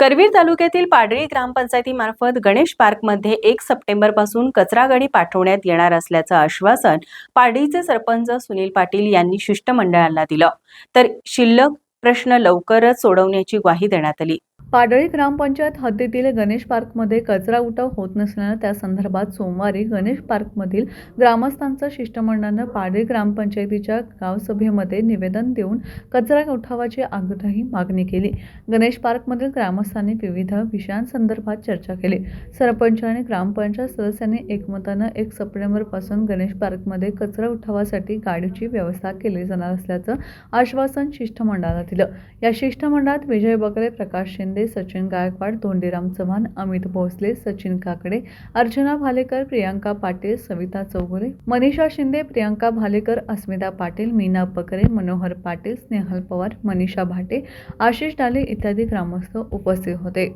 करवीर तालुक्यातील पाडळी ग्रामपंचायतीमार्फत गणेश पार्कमध्ये एक सप्टेंबरपासून कचरा गाडी पाठवण्यात येणार असल्याचं आश्वासन पाडळीचे सरपंच सुनील पाटील यांनी शिष्टमंडळाला दिलं. तर शिल्लक प्रश्न लवकरच सोडवण्याची ग्वाही देण्यात आली. पाडळी ग्रामपंचायत हद्दीतील गणेश पार्कमध्ये कचरा उठाव होत नसल्यानं त्या संदर्भात सोमवारी गणेश पार्कमधील ग्रामस्थांचं शिष्टमंडळानं पाडळी ग्रामपंचायतीच्या गावसभेमध्ये निवेदन देऊन कचरा उठावाची आग्रही मागणी केली. गणेश पार्कमधील ग्रामस्थांनी विविध विषयांसंदर्भात चर्चा केली. सरपंच आणि ग्रामपंचायत सदस्यांनी एकमतानं एक सप्टेंबरपासून गणेश पार्कमध्ये कचरा उठावासाठी गाडीची व्यवस्था केली जाणार असल्याचं आश्वासन शिष्टमंडळाला दिलं. या शिष्टमंडळात विजय बकरे प्रकाश शिंदे सचिन गायकवाड धोंडीराम चव्हाण अमित भोसले सचिन काकडे अर्चना भालेकर प्रियांका पाटील सविता चौगुले मनीषा शिंदे प्रियांका भालेकर अस्मिता पाटील मीना बकरे मनोहर पाटील स्नेहल पवार मनीषा भाटे आशिष डाले इत्यादी ग्रामस्थ उपस्थित होते.